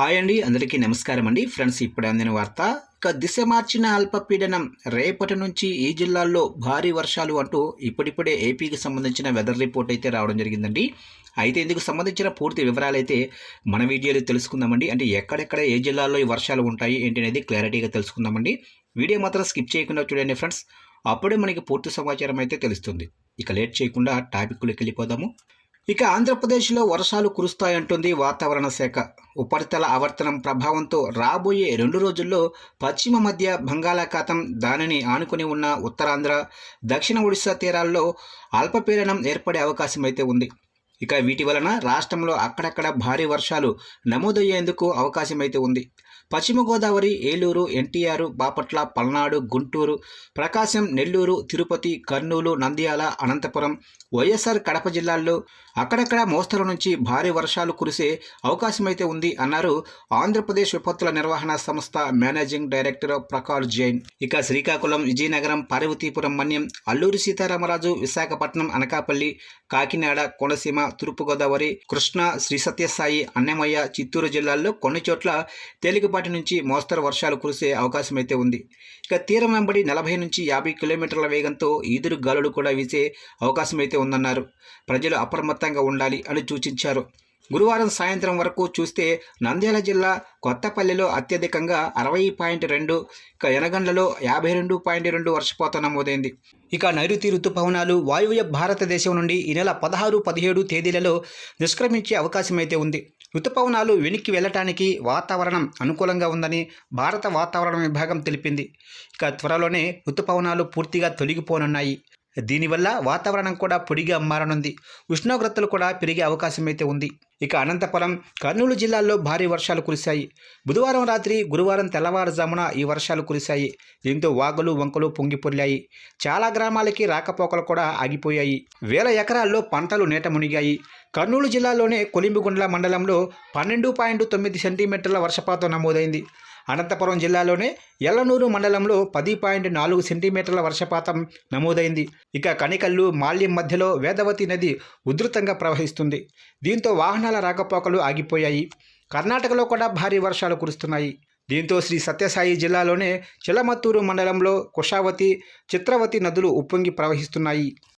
Hi అండి అందరికీ నమస్కారం అండి. ఫ్రెండ్స్ ఇప్పుడు అందిన వార్త ఇక దిశ మార్చిన అల్పపీడనం రేపటి నుంచి ఈ జిల్లాల్లో భారీ వర్షాలు అంటూ ఇప్పుడిప్పుడే ఏపీకి సంబంధించిన వెదర్ రిపోర్ట్ అయితే రావడం జరిగిందండి. అయితే ఇందుకు సంబంధించిన పూర్తి వివరాలు అయితే మన వీడియోలో తెలుసుకుందామండి. అంటే ఎక్కడెక్కడ ఏ జిల్లాల్లో ఈ వర్షాలు ఉంటాయి ఏంటి అనేది క్లారిటీగా తెలుసుకుందామండి. వీడియో మాత్రం స్కిప్ చేయకుండా చూడండి ఫ్రెండ్స్. అప్పుడే మనకి పూర్తి సమాచారం అయితే తెలుస్తుంది. ఇక లేట్ చేయకుండా టాపిక్లోకి వెళ్ళిపోదాము. ఇక ఆంధ్రప్రదేశ్లో వర్షాలు కురుస్తాయంటుంది వాతావరణ శాఖ. ఉపరితల ఆవర్తనం ప్రభావంతో రాబోయే రెండు రోజుల్లో పశ్చిమ మధ్య బంగాళాఖాతం దానిని ఆనుకుని ఉన్న ఉత్తరాంధ్ర దక్షిణ ఒడిశా తీరాల్లో అల్పపీడనం ఏర్పడే అవకాశం అయితే ఉంది. ఇక వీటి వలన రాష్ట్రంలో అక్కడక్కడ భారీ వర్షాలు నమోదయ్యేందుకు అవకాశం అయితే ఉంది. పశ్చిమ గోదావరి ఏలూరు ఎన్టీఆర్ బాపట్ల పల్నాడు గుంటూరు ప్రకాశం నెల్లూరు తిరుపతి కర్నూలు నంద్యాల అనంతపురం వైఎస్ఆర్ కడప జిల్లాల్లో అక్కడక్కడ మోస్తరు నుంచి భారీ వర్షాలు కురిసే అవకాశమైతే ఉంది అన్నారు ఆంధ్రప్రదేశ్ విపత్తుల నిర్వహణ సంస్థ మేనేజింగ్ డైరెక్టర్ ప్రకాష్ జైన్. ఇక శ్రీకాకుళం విజయనగరం పార్వతీపురం మన్యం అల్లూరి సీతారామరాజు విశాఖపట్నం అనకాపల్లి కాకినాడ కోనసీమ తూర్పుగోదావరి కృష్ణా శ్రీ సత్యసాయి అన్నమయ్య చిత్తూరు జిల్లాల్లో కొన్ని చోట్ల తేలికపాటి నుంచి మోస్తరు వర్షాలు కురిసే అవకాశం అయితే ఉంది. ఇక తీరం వెంబడి నలభై నుంచి యాభై కిలోమీటర్ల వేగంతో ఈదురు గాలులు కూడా వీసే అవకాశం అయితే ఉందన్నారు. ప్రజలు అప్రమత్తంగా ఉండాలి అని సూచించారు. గురువారం సాయంత్రం వరకు చూస్తే నంద్యాల జిల్లా కొత్తపల్లిలో అత్యధికంగా అరవై పాయింట్ రెండు ఇక ఎనగండ్లలో యాభై రెండు పాయింట్ రెండు వర్షపాతం నమోదైంది. ఇక నైరుతి ఋతుపవనాలు వాయువ్య భారతదేశం నుండి ఈ నెల పదహారు పదిహేడు తేదీలలో నిష్క్రమించే అవకాశమైతే ఉంది. ఋతుపవనాలు వెనక్కి వెళ్ళటానికి వాతావరణం అనుకూలంగా ఉందని భారత వాతావరణ విభాగం తెలిపింది. ఇక త్వరలోనే ఋతుపవనాలు పూర్తిగా తొలగిపోనున్నాయి. దీనివల్ల వాతావరణం కూడా పొడిగా మారనుంది. ఉష్ణోగ్రతలు కూడా పెరిగే అవకాశం అయితే ఉంది. ఇక అనంతపురం కర్నూలు జిల్లాల్లో భారీ వర్షాలు కురిశాయి. బుధవారం రాత్రి గురువారం తెల్లవారుజామున ఈ వర్షాలు కురిశాయి. దీంతో వాగులు వంకలు పొంగిపొర్లాయి. చాలా గ్రామాలకి రాకపోకలు కూడా ఆగిపోయాయి. వేల ఎకరాల్లో పంటలు నీట మునిగాయి. కర్నూలు జిల్లాలోనే కొలింబిగుండ్ల మండలంలో పన్నెండు పాయింట్ తొమ్మిది సెంటీమీటర్ల వర్షపాతం నమోదైంది. అనంతపురం జిల్లాలోనే ఎల్లనూరు మండలంలో పది పాయింట్ నాలుగు సెంటీమీటర్ల వర్షపాతం నమోదైంది. ఇక కణికల్లు మాల్యం మధ్యలో వేదవతి నది ఉధృతంగా ప్రవహిస్తుంది. దీంతో వాహనాల రాకపోకలు ఆగిపోయాయి. కర్ణాటకలో కూడా భారీ వర్షాలు కురుస్తున్నాయి. దీంతో శ్రీ సత్యసాయి జిల్లాలోనే చిలమత్తూరు మండలంలో కుషావతి చిత్రవతి నదులు ఉప్పొంగి ప్రవహిస్తున్నాయి.